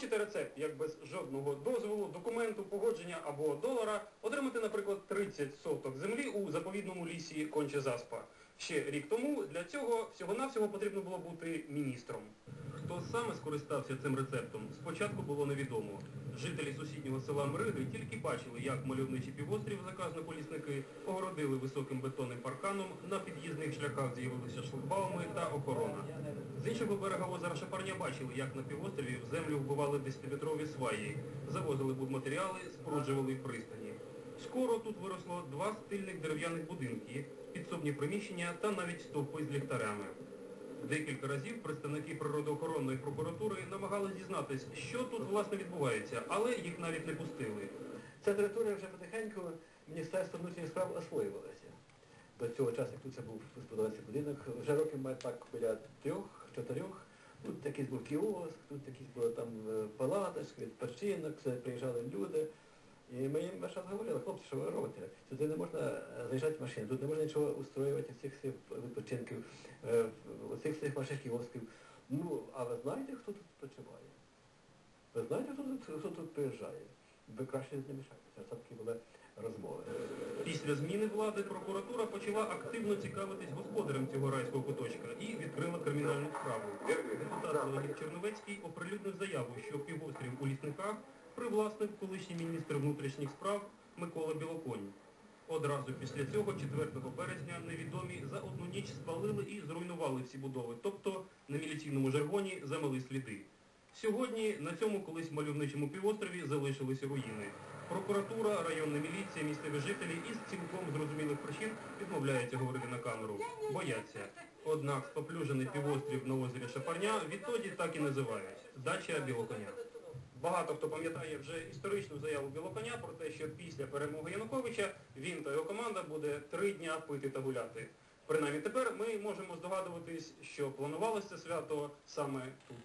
Хочете рецепт, як без жодного дозволу, документу, погодження або долара, отримати, наприклад, 30 соток землі у заповідному лісі Конче Заспа. Ще рік тому для цього всього-навсього потрібно було бути міністром. Хто саме скористався цим рецептом, спочатку було невідомо. Жителі сусіднього села Мриги тільки бачили, як мальовничий півострів заказнику лісники огородили високим бетонним парканом, на під'їзних шляхах з'явилися шлагбауми та охорона. З іншого берега озера Шапарня бачили, як на півострові в землю вбивали 10-метрові сваї, завозили будматеріали, споруджували пристані. Скоро тут виросло два стильних дерев'яних будинки, підсобні приміщення та навіть стовпи з ліхтарями. Декілька разів представники природоохоронної прокуратури намагалися дізнатись, що тут власне відбувається, але їх навіть не пустили. Ця територія вже потихеньку Міністерство внутрішніх справ освоювалася. До цього часу, як тут це був господарський будинок, вже років має так біля трьох, чотирьох. Тут якийсь був кіоск, тут якісь були там е, палаточки, відпочинок, це приїжджали люди. І ми їм весь говорили, хлопці, що ви робите? Сюди не можна е, заїжджати машини, тут не можна нічого устроювати цих всіх відпочинків, е, цих всіх ваших кіосків. Ну, а ви знаєте, хто тут почуває? Ви знаєте, хто тут, хто тут приїжджає? Ви краще не мішайтеся. Це такі були розмови. Після зміни влади прокуратура почала активно цікавитись господарем цього райського куточка і відкрила кримінальну справу. Депутат Леонід Черновецький оприлюднив заяву, що півострів у лісниках привласнив колишній міністр внутрішніх справ Микола Білоконь. Одразу після цього, 4 березня, невідомі за одну ніч спалили і зруйнували всі будови, тобто на міліційному жаргоні замели сліди. Сьогодні на цьому колись мальовничому півострові залишилися руїни. Прокуратура, районна міліція, місцеві жителі із цілком зрозумілих причин відмовляються говорити на камеру. Бояться. Однак споплюжений півострів на озері Шапарня відтоді так і називають – дача Білоконя. Багато хто пам'ятає вже історичну заяву Білоконя про те, що після перемоги Януковича він та його команда буде три дня пити та гуляти. Принаймні тепер ми можемо здогадуватись, що планувалося свято саме тут.